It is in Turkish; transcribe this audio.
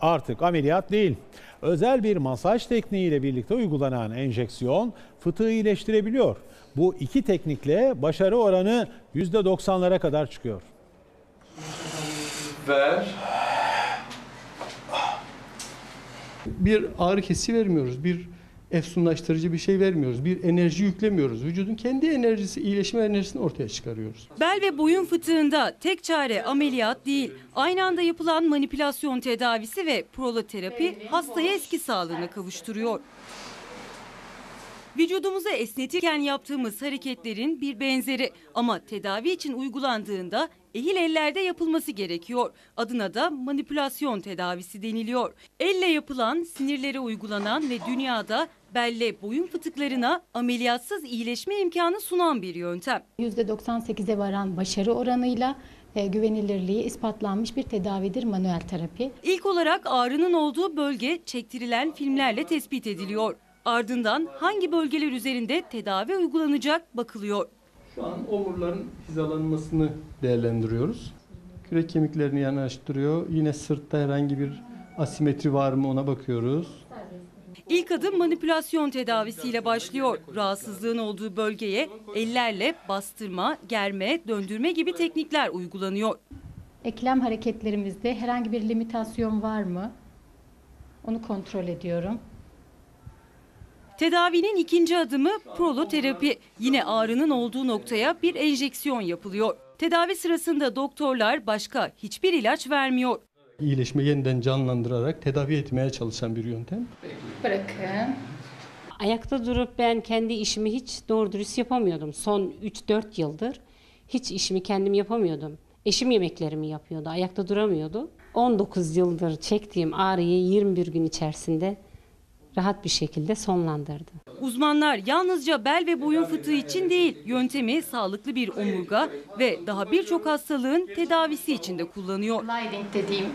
Artık ameliyat değil. Özel bir masaj tekniğiyle birlikte uygulanan enjeksiyon fıtığı iyileştirebiliyor. Bu iki teknikle başarı oranı %90'lara kadar çıkıyor. Ver. bir ağrı kesici vermiyoruz. Bir efsunlaştırıcı bir şey vermiyoruz. Bir enerji yüklemiyoruz. Vücudun kendi enerjisi, iyileşme enerjisini ortaya çıkarıyoruz. Bel ve boyun fıtığında tek çare ameliyat değil, aynı anda yapılan manipülasyon tedavisi ve proloterapi hastaya eski sağlığına kavuşturuyor. Vücudumuzu esnetirken yaptığımız hareketlerin bir benzeri ama tedavi için uygulandığında ehil ellerde yapılması gerekiyor. Adına da manipülasyon tedavisi deniliyor. Elle yapılan, sinirlere uygulanan ve dünyada belle boyun fıtıklarına ameliyatsız iyileşme imkanı sunan bir yöntem. %98'e varan başarı oranıyla e, güvenilirliği ispatlanmış bir tedavidir manuel terapi. İlk olarak ağrının olduğu bölge çektirilen filmlerle tespit ediliyor. Ardından hangi bölgeler üzerinde tedavi uygulanacak bakılıyor. Şu an omurların hizalanmasını değerlendiriyoruz. Kürek kemiklerini yanaştırıyor. Yine sırtta herhangi bir asimetri var mı ona bakıyoruz. İlk adım manipülasyon tedavisiyle başlıyor. Rahatsızlığın olduğu bölgeye ellerle bastırma, germe, döndürme gibi teknikler uygulanıyor. Eklem hareketlerimizde herhangi bir limitasyon var mı? Onu kontrol ediyorum. Tedavinin ikinci adımı proloterapi. Yine ağrının olduğu noktaya bir enjeksiyon yapılıyor. Tedavi sırasında doktorlar başka hiçbir ilaç vermiyor. İyileşme yeniden canlandırarak tedavi etmeye çalışan bir yöntem. Bırakın. Ayakta durup ben kendi işimi hiç doğru dürüst yapamıyordum. Son 3-4 yıldır hiç işimi kendim yapamıyordum. Eşim yemeklerimi yapıyordu, ayakta duramıyordu. 19 yıldır çektiğim ağrıyı 21 gün içerisinde rahat bir şekilde sonlandırdı. Uzmanlar yalnızca bel ve boyun fıtığı için değil, yöntemi sağlıklı bir omurga ve daha birçok hastalığın tedavisi için de kullanıyor. Sliding dediğim